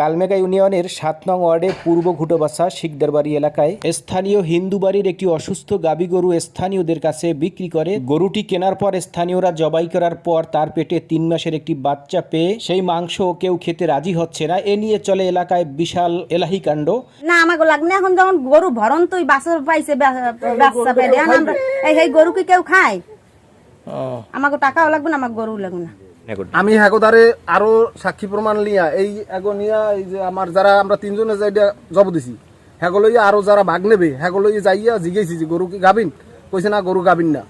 কালমেগা ইউনিয়নের সাত নং ওয়ার্ডে পূর্ব ঘুটোবাসা শিকদারবাড়ি এলাকায় স্থানীয় হিন্দু বাড়ির একটি অসুস্থ গাবি গরু স্থানীয়দের কাছে বিক্রি করে। গরুটি কেনার পর স্থানীয়রা জবাই করার পর তার পেটে তিন মাসের একটি বাচ্চা পেয়ে সেই মাংস কেউ খেতে রাজি হচ্ছে না। এ নিয়ে চলে এলাকায় বিশাল এলাহি কাণ্ড। না আমাকে লাগবে না এখন যখন গরু ভরন তুই বাসা পাইছে বাচ্চা পেটে। এই গরু কি কেউ খায়? আমাকে টাকাও লাগবে না আমাকে গরু লাগবে না। আমি হেগোদারে আরও সাক্ষী প্রমাণ লিয়া, এই এগো নিয়া, এই যে আমার যারা আমরা তিনজনে যাইয়া জব দিছি, হেগো লইয়া আরও যারা ভাগ নেবে, হেগো লইয়া যাইয়া জিগেছি যে গরু কি গাবিন কইছে না গরু গাবিন না।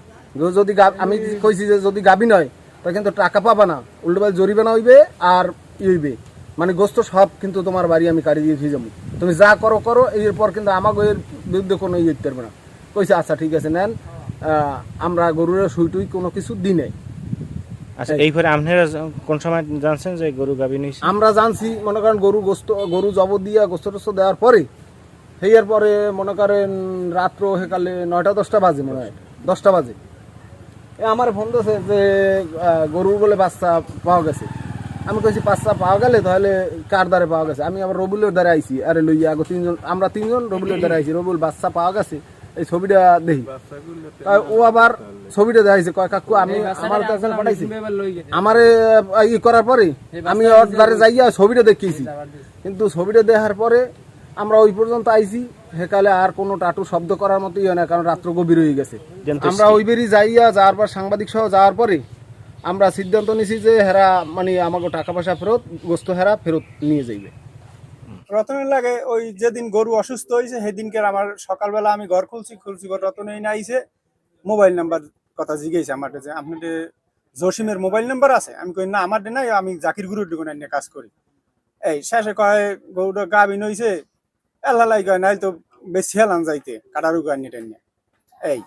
যদি আমি কইছি যে যদি গাবিন হয় তা কিন্তু টাকা পাবা না। উল্টো পাল্টা জরিমানা হইবে আর ই হইবে। মানে গোস্ত সব কিন্তু তোমার বাড়ি আমি কাড়ি দিয়ে খেয়ে তুমি যা করো করো এরপর কিন্তু আমাকে এর বিরুদ্ধে কোনো ইয়ে দিতে পারবে না। কইছে আচ্ছা ঠিক আছে, নেন। আমরা গরুর সুই টুই কোনো কিছু দিই নাই। আচ্ছা এইপরে আপনারা কোন সময় জানছেন যে গরু গাভিন হয়েছে আমরা জানছি, মনে করেন গরু গোস্ত, গরু জব দিয়া গোস্ত টোস্ত দেওয়ার পরে হেয়ার পরে মনে করেন রাত্র হেকালে নয়টা, দশটা বাজে মনে হয়, দশটা বাজে। এ আমার ফোন দিয়েছে যে গরুর বলে বাচ্চা পাওয়া গেছে। আমি কইছি, বাচ্চা পাওয়া গেলে তাহলে কার দ্বারে পাওয়া গেছে? আমি আবার রবিউলের দ্বারা আইছি, আরে লইয়া আগো তিনজন, আমরা তিনজন রবিউলের দ্বারা আইছি রবিউল বাচ্চা পাওয়া গেছে? এই ছবিটা দেখি। ও আবার ছবিটা দেখাইছে কয় কাকু আমি আমার কাছে পাঠাইছি। আমারে ই করার পরে আমি ওর দ্বারে যাইয়া ছবিটা দেখিয়েছি। কিন্তু ছবিটা দেখার পরে আমরা ওই পর্যন্ত আইছি সেকালে আর কোনো টাটু শব্দ করার মতোই হয় না কারণ রাত্র গভীর হয়ে গেছে। আমরা ওই বেরি যাইয়া যাওয়ার পর সাংবাদিক সহ যাওয়ার পরে আমরা সিদ্ধান্ত নিছি যে হেরা মানে আমাকে টাকা পয়সা ফেরত গোস্ত হেরা ফেরত নিয়ে যাইবে। রতনের লাগে ওই যেদিন গরু অসুস্থ হয়েছে, সেদিনকে আমার সকালবেলা আমি ঘর খুলছি খুলছি ঘর রতনই না আইছে। মোবাইল নাম্বার কথা জিজ্ঞেস আমার যে আপনাদের জসিমের মোবাইল নাম্বার আছে? আমি কই, না, আমার নাই, আমি জাকির গুরুর দোকানে নিয়ে কাজ করি। এই শেষে কয়, গরুটা গাভিন হইছে। এল্লা লাই কয় নাই তো বেশি হেলান যাইতে, কাটারু গান নিয়ে নিয়ে এই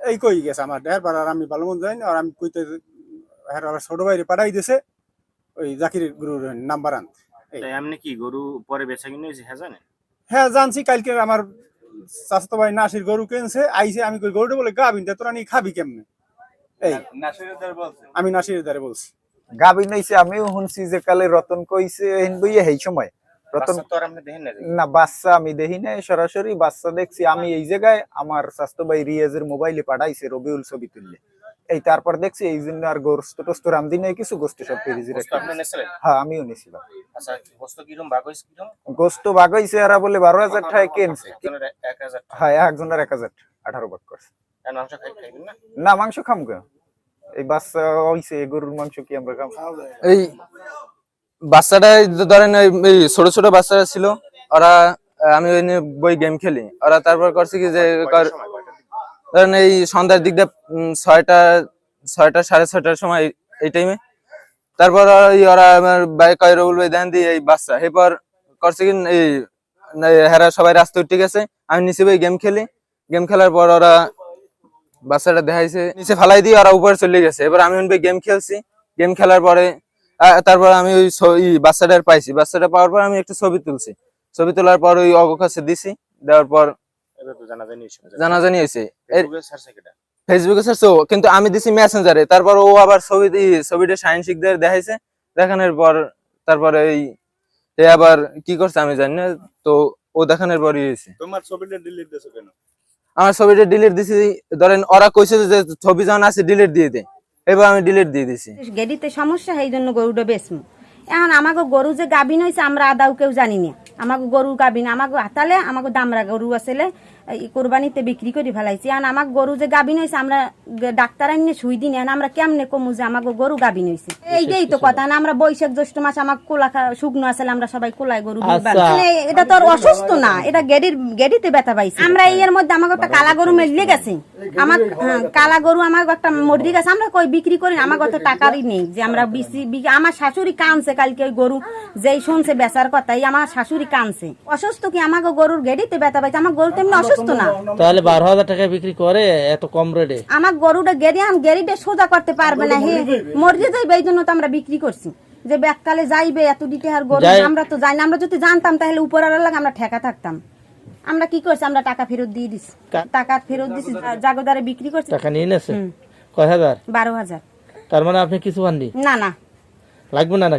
এই কই গেছে আমার দেহের আর আমি ভালো মন্দ যাইনি আর আমি কইতে হ্যাঁ ছোট বাইরে পাঠাই দিছে, ওই জাকির গুরুর নাম্বার আনতে। তাই কি গরু পরে বেচা কিনে হয়েছে হ্যাঁ জানেন? হ্যাঁ জানছি কালকে আমার ভাই নাসির গরু কিনছে আইছে আমি কই গরুটা বলে গাবিন তা তোরা নিয়ে খাবি কেমনে? এই। আমি নাসিরের দ্বারে বলছি। গাবিন হইছে আমিও শুনছি যে কালে রতন কইছে হিন বইয়ে এই সময়। রতন না না বাচ্চা আমি দেখি নাই সরাসরি বাচ্চা দেখছি। আমি এই জায়গায় আমার স্বাস্থ্য ভাই রিয়াজের মোবাইলে পাঠাইছে রবিউল ছবি তুললে। এই তারপর দেখছি এই জন্য আর গোস্ত টোস্ত রামদি নাই কিছু গোস্ত সব ফ্রিজে নিয়েছিলেন হ্যাঁ আমিও নিছিলাম আচ্ছা গোস্ত কিরম ভাগ হয়েছে কিরম? গোস্ত বাগ হইছে এরা বলে বারো হাজার টাকা কিনছে হ্যাঁ একজনের এক হাজার আঠারো বাগ করছে। না? না মাংস খাম কে এই বাচ্চা হইছে গরুর মাংস কি আমরা খাম? এই বাচ্চাটা ধরেন এই ছোট ছোট বাচ্চারা ছিল ওরা আমি ওই নিয়ে বই গেম খেলি ওরা তারপর করছে কি যে ধরেন এই সন্ধ্যার দিকটা উম, ছয়টা ছয়টা সাড়ে ছয়টার সময় এই টাইমে তারপর ওরা- আমার বাইক কয় রবুল ভাই দেন দিয়ে এই বাচ্চা। এরপর করছে কি এই হেরা সবাই রাস্তা উঠে গেছে। আমি নিচে বই গেম খেলি। গেম খেলার পর ওরা বাচ্চাটা দেখাইছে। নিচে ফালাই দিয়ে ওরা উপরে চলে গেছে। এবার আমি গেম খেলছি। গেম খেলার পরে তারপর আমি ওই বাচ্চাটার পাইছি। বাচ্চাটা পাওয়ার পর আমি একটু ছবি তুলছি। ছবি তোলার পর ওই অগ কাছে দিছি। দেওয়ার পর জানাজানি হয়েছে। ফেসবুকে ছাড়ছে কেটা। কিন্তু আমি দিছি মেসেঞ্জারে তারপর ও আবার ছবি ছবিটা সাইন শিখদের দেখাইছে। দেখানোর পর তারপরে এই এ আবার কি করছে আমি জানি না। তো ও দেখানোর পরই হয়েছে। তোমার ছবিটা ডিলিট দিছো কেন? আমার ছবিটা ডিলিট দিছি ধরেন ওরা কইছে যে ছবি যখন আছে ডিলিট দিয়ে দে। এবার আমি ডিলিট দিয়ে দিছি। গেডিতে সমস্যা সেই জন্য গরুটা বেচমু। এখন আমাকে গরু যে গাভিন হয়েছে আমরা আদাও কেউ জানি না। আমাকে গরু গাবিন আমাকে হাতালে আমাকে দামরা গরু আসলে এই কোরবানিতে বিক্রি করে ফেলাইছি। এখন আমাকে গরু যে গাবিন হয়েছে আমরা ডাক্তার আনিয়ে শুই দিন এখন আমরা কেমনে কমু যে আমাকে গরু গাবিন হয়েছে এইটাই তো কথা না। আমরা বৈশাখ জ্যৈষ্ঠ মাস আমাকে কোলা শুকনো আসলে আমরা সবাই কোলায় গরু দুধ মানে এটা তো আর অসুস্থ না এটা গেডির গেডিতে ব্যথা পাইছে। আমরা এর মধ্যে আমাকে একটা কালা গরু মেলিয়ে গেছে। আমার হ্যাঁ, কালা গরু আমার একটা মরি গেছে আমরা কই বিক্রি করি আমার কত টাকারই নেই যে আমরা আমার শাশুড়ি কানছে কালকে ওই গরু যেই শুনছে বেচার কথা এই আমার শাশুড়ি কানছে। অসুস্থ কি আমাকে গরুর গেডিতে ব্যথা পাইছে? আমার গরু তেমনি অসুস্থ না। তাহলে বারো হাজার টাকা বিক্রি করে এত কম রেটে আমার গরুটা গেড়ি আম গেড়িটা সোজা করতে পারবে না হে মরে যাইবে এই জন্য তো আমরা বিক্রি করছি। যে ব্যাককালে যাইবে এত দিতে আর গরু আমরা তো জানি না আমরা যদি জানতাম তাহলে উপর লাগে আমরা ঠেকা থাকতাম। আমরা কি করছি? আমরা টাকা ফেরত দিয়ে দিছি। টাকা ফেরত দিছি জাগোদারে বিক্রি করছি। টাকা নিয়ে নেছে কয় হাজার? বারো হাজার। তার মানে আপনি কিছু পাননি? না না। লাগবে না নাকি?